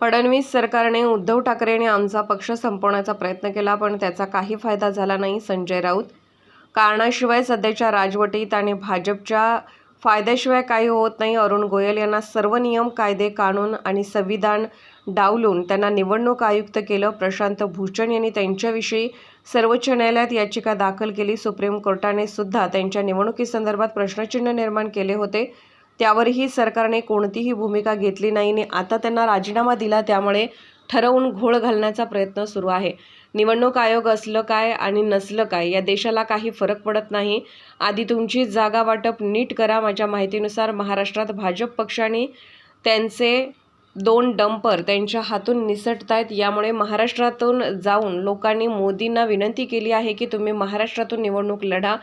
फडणवीस सरकारने उद्धव ठाकरेने आमचा पक्ष संपवण्याचा प्रयत्न केला पण त्याचा काही फायदा झाला नाही संजय राऊत. कारणाशिवाय सध्याच्या राजवटीत आणि भाजपच्या फायद्याशिवाय काही होत नाही अरुण गोयल यांना सर्व नियम कायदे कानून आणि संविधान डावलून त्यांना निवडणूक आयुक्त केलं. प्रशांत भूषण यांनी त्यांच्याविषयी सर्वोच्च न्यायालयात याचिका दाखल केली. सुप्रीम कोर्टाने सुद्धा त्यांच्या निवडणुकीसंदर्भात प्रश्नचिन्ह निर्माण केले होते. त्यावरही सरकारने कोणतीही भूमिका घेतली नाही आणि आता त्यांना राजीनामा दिला त्यामुळे ठरवून घोळ घालण्याचा प्रयत्न सुरू आहे. निवडणूक आयोग असलं काय आणि नसलं काय या देशाला काही फरक पडत नाही. आधी तुमची जागा वाटप नीट करा माझ्या माहितीनुसार महाराष्ट्रात भाजप पक्षाने त्यांचे दोन डंपर त्यांच्या हातून निसटत आहेत यामुळे महाराष्ट्रातून जाऊन लोकांनी मोदींना विनंती केली आहे की तुम्ही महाराष्ट्रातून निवडणूक लढा.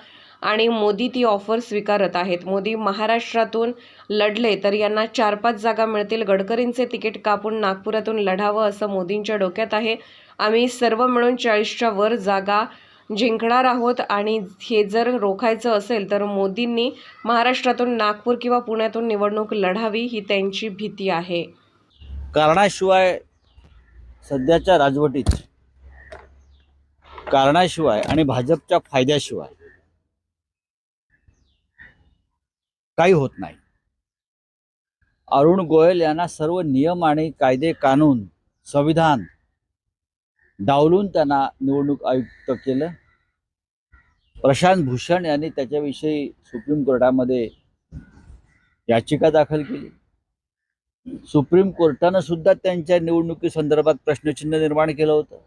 आणि मोदी ती ऑफर स्वीकारत आहेत. मोदी महाराष्ट्रातून लढले तर यांना चार पाच जागा मिळतील. गडकरींचे तिकीट कापून नागपुरातून लढावं असं मोदींच्या डोक्यात आहे. आम्ही सर्व मिळून चाळीसच्या वर जागा जिंकणार आहोत आणि हे जर रोखायचं असेल तर मोदींनी महाराष्ट्रातून नागपूर किंवा पुण्यातून निवडणूक लढावी ही त्यांची भीती आहे. कारणाशिवाय सध्याच्या राजवटीत कारणाशिवाय आणि भाजपच्या फायद्याशिवाय काही होत नाही. अरुण गोयल यांना सर्व नियम आणि कायदे कानून संविधान डावलून त्यांना निवडणूक आयुक्त केलं. प्रशांत भूषण यांनी त्याच्याविषयी सुप्रीम कोर्टामध्ये याचिका दाखल केली. सुप्रीम कोर्टानं सुद्धा त्यांच्या निवडणुकी संदर्भात प्रश्नचिन्ह निर्माण केलं होतं.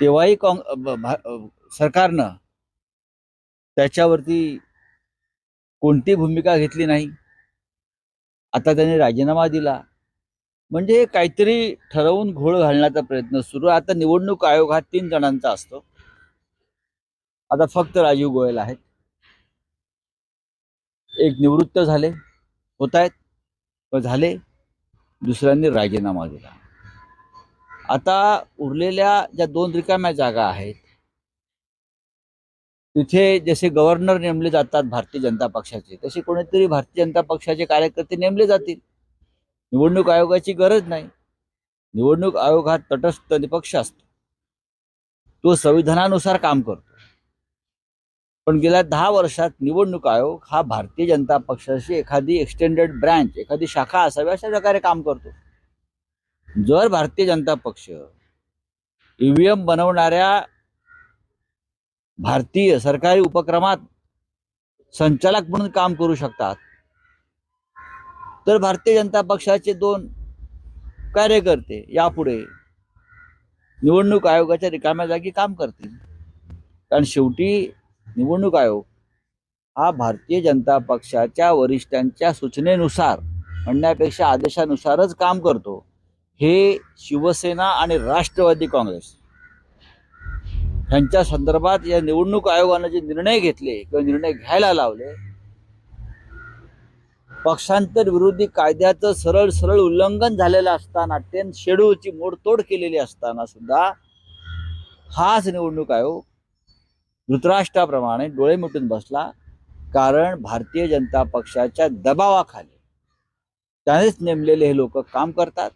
तेव्हाही काँग सरकारनं त्याच्यावरती कोणती भूमिका घेतली नाही. आता त्यांनी राजीनामा दिला. म्हणजे काहीतरी ठरवून घोळ घालण्याचा प्रयत्न सुरू आहे. आता निवडणूक आयोग हा तीन जणांचा असतो. आता फक्त राजीव गोयल आहेत. एक निवृत्त झाले होत आहेत व झाले. दुसऱ्यांनी राजीनामा दिला. आता उरलेल्या ज्या दोन रिकाम्या जागा आहेत तिथे जसे गव्हर्नर नेमले जातात भारतीय जनता पक्षाचे तसे कोणीतरी भारतीय जनता पक्षाचे कार्यकर्ते नेमले जातील. निवडणूक आयोगाची गरज नाही. निवडणूक आयोग हा तटस्थ निपक्ष असतो. तो संविधानानुसार काम करतो. पण गेल्या दहा वर्षात निवडणूक आयोग हा भारतीय जनता पक्षाची एखादी एक्सटेंडेड ब्रँच एखादी शाखा असावी अशा प्रकारे काम करतो. जर भारतीय जनता पक्ष ईव्हीएम बनवणाऱ्या भारतीय सरकारी उपक्रमात संचालक म्हणून काम करू शकतात. तर भारतीय जनता पक्षाचे दोन कार्यकर्ते यापुढे निवडणूक आयोगाच्या रिकाम्या जागी काम करतील. कारण शेवटी निवडणूक आयोग हा भारतीय जनता पक्षाच्या वरिष्ठांच्या सूचनेनुसार म्हणण्यापेक्षा आदेशानुसारच काम करतो. हे शिवसेना आणि राष्ट्रवादी काँग्रेस. ह्यांच्या संदर्भात या निवडणूक आयोगानं जे निर्णय घेतले किंवा निर्णय घ्यायला लावले पक्षांतर विरोधी कायद्याचं सरळ सरळ उल्लंघन झालेलं असताना टेन शेड्यूलची मोडतोड केलेली असताना सुद्धा हाच निवडणूक आयोग धृतराष्ट्राप्रमाणे डोळे मिटून बसला. कारण भारतीय जनता पक्षाच्या दबावाखाली त्यानेच नेमलेले हे लोक काम करतात.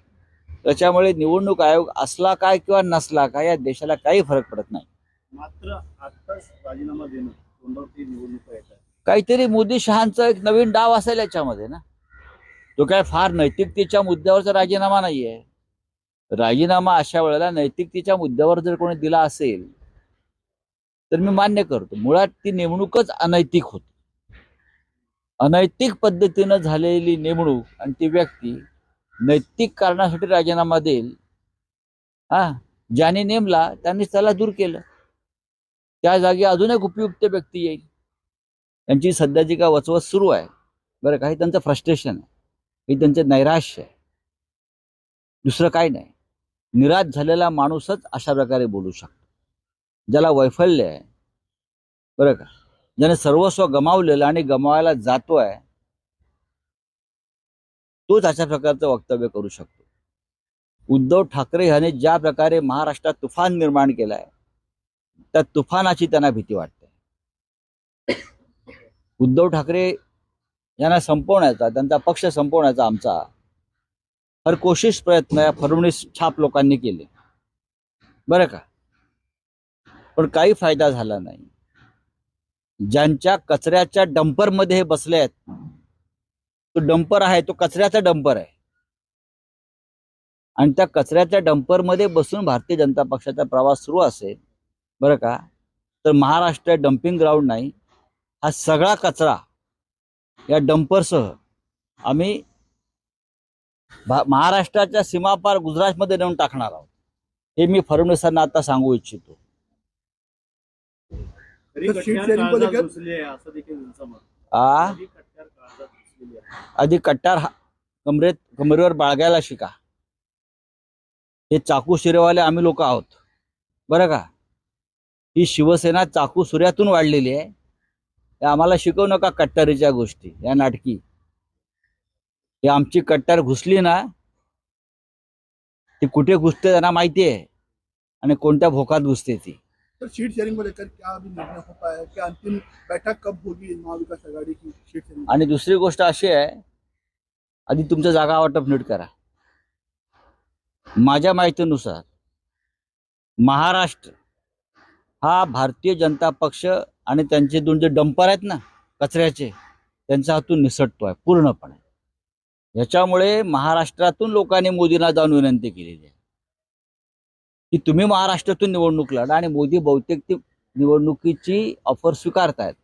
त्याच्यामुळे निवडणूक आयोग असला काय किंवा नसला काय या देशाला काही फरक पडत नाही. मात्र आताच राजीनामा देणं तोंडावरती निवडणुका काहीतरी मोदी शहांचा एक नवीन डाव असेल याच्यामध्ये ना? तो काय फार नैतिकतेच्या मुद्द्यावरचा राजीनामा नाहीये. राजीनामा अशा वेळेला नैतिकतेच्या मुद्द्यावर जर कोणी दिला असेल तर मी मान्य करतो मुळात ती नेमणूकच अनैतिक होती. अनैतिक पद्धतीनं झालेली नेमणूक आणि ती व्यक्ती नैतिक कारणासाठी राजीनामा देईल. हा? ज्याने नेमला त्यांनी त्याला दूर केलं. त्या जागी अजून एक उपयुक्त व्यक्ती येईल. त्यांची सध्याची काय वचवच सुरू आहे. बरं काही त्यांचं फ्रस्ट्रेशन आहे. काही त्यांचं नैराश्य आहे. दुसरं काही नाही. निराश झालेला माणूसच अशा प्रकारे बोलू शकतो. ज्याला वैफल्य आहे. बरं का? ज्याने सर्वस्व गमावलेलं आणि गमावायला जातो आहे तोच अशा प्रकारचं वक्तव्य करू शकतो. उद्धव ठाकरे ह्याने ज्या प्रकारे महाराष्ट्रात तुफान निर्माण केलाय त्या तुफानाची त्यांना भीती वाटते. उद्धव ठाकरे यांना संपवण्याचा त्यांचा पक्ष संपवण्याचा आमचा हर कोशिश प्रयत्न या फडणवीस छाप लोकांनी केले. बरं का? पण काही फायदा झाला नाही. ज्यांच्या कचऱ्याच्या डंपरमध्ये हे बसले आहेत तो डंपर आहे तो कचऱ्याचा डंपर आहे. आणि त्या कचऱ्याच्या डंपरमध्ये बसून भारतीय जनता पक्षाचा प्रवास सुरू असेल बरं का? तर महाराष्ट्र डम्पिंग ग्राउंड नाही. हा सगळा कचरा या डंपरसह आम्ही भा- महाराष्ट्राच्या सीमापार गुजरातमध्ये नेऊन टाकणार आहोत. हे मी फडणवीसांना आता सांगू इच्छितो. आ? आधी कट्टार हा- कमरेत कमरेवर बाळगायला शिका. हे चाकू शिरेवाले आम्ही लोक आहोत. बरं का? ही शिवसेना चाकू सुऱ्यातून वाढलेली आहे. आम्हाला शिकवू नका कट्टारीच्या गोष्टी या नाटकी. ही आमची कट्टार घुसली ना ती कुठे घुसते त्यांना माहिती आहे. आणि कोणत्या भोकात घुसते ती. सर सीट शेयरिंग को लेकर क्या अभी निर्णय हो पाया क्या अंतिम बैठक कब होगी महाविकास आघाड़ी की सीट शेयरिंग आणि दुसरी गोष्ट अशी आहे आधी तुमचं जागा वाटप नीट करा. माझ्या माहितीनुसार महाराष्ट्र हा भारतीय जनता पक्ष आणि त्यांचे दोन जे डंपर आहेत ना कचऱ्याचे त्यांच्या हातून निसटतो आहे पूर्णपणे. याच्यामुळे महाराष्ट्रातून लोकांनी मोदींना जाऊन विनंती केलेली आहे. की तुम्ही महाराष्ट्रातून निवडणूक लढा आणि मोदी बहुतेक ती निवडणुकीची ऑफर स्वीकारतायत.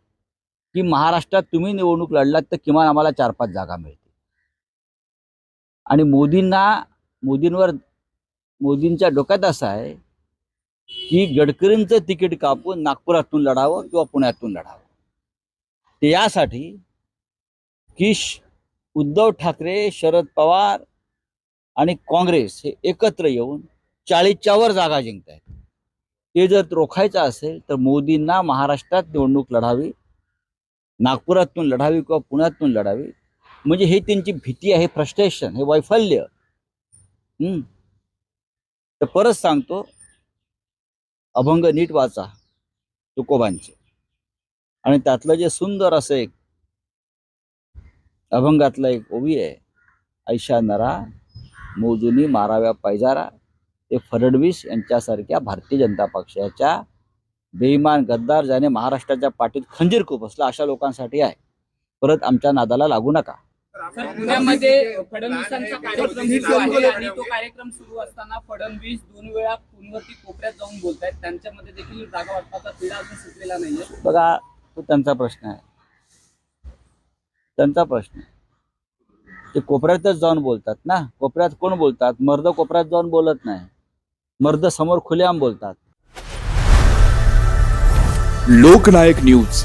की महाराष्ट्रात तुम्ही निवडणूक लढलात तर किमान आम्हाला चार पाच जागा मिळतील. आणि मोदींना मोदींवर मोदींच्या डोक्यात असं आहे की गडकरींचं तिकीट कापून नागपुरातून लढावं किंवा पुण्यातून लढावं. ते यासाठी की उद्धव ठाकरे शरद पवार आणि काँग्रेस हे एकत्र येऊन चाळीसच्या वर जागा जिंकत आहेत ते जर रोखायचं असेल तर मोदींना महाराष्ट्रात निवडणूक लढावी नागपुरातून लढावी किंवा पुण्यातून लढावी म्हणजे हे त्यांची भीती आहे फ्रस्ट्रेशन हे वैफल्य. हम्म. तर परत सांगतो अभंग नीट वाचा तुकोबांचे. आणि त्यातलं जे सुंदर असं एक अभंगातलं एक ओवी आहे ऐशा नरा मोजुनी माराव्या पैजारा ते फडणवीस यांच्यासारख्या भारतीय जनता पक्षाच्या बेईमान गद्दार ज्याने महाराष्ट्राच्या पाठीत खंजीर खूप असला अशा लोकांसाठी आहे. परत आमच्या नादाला लागू नका. पुण्यामध्ये फडणवीसांचा कार्यक्रम सुरू आहे आणि तो कार्यक्रम सुरू असताना फडणवीस दोन वेळा फोनवरती कोपऱ्यात जाऊन बोलतायत. त्यांच्यामध्ये देखील जागा वाटपाचा तिढा अजून सुटलेला नाहीये. बघा तो त्यांचा प्रश्न आहे. त्यांचा प्रश्न. ते कोपऱ्यातच जाऊन बोलतात ना? कोपऱ्यात कोण बोलतात? मर्द कोपऱ्यात जाऊन बोलत नाही. मर्द समोर खुलेआम बोलतात. लोकनायक न्यूज.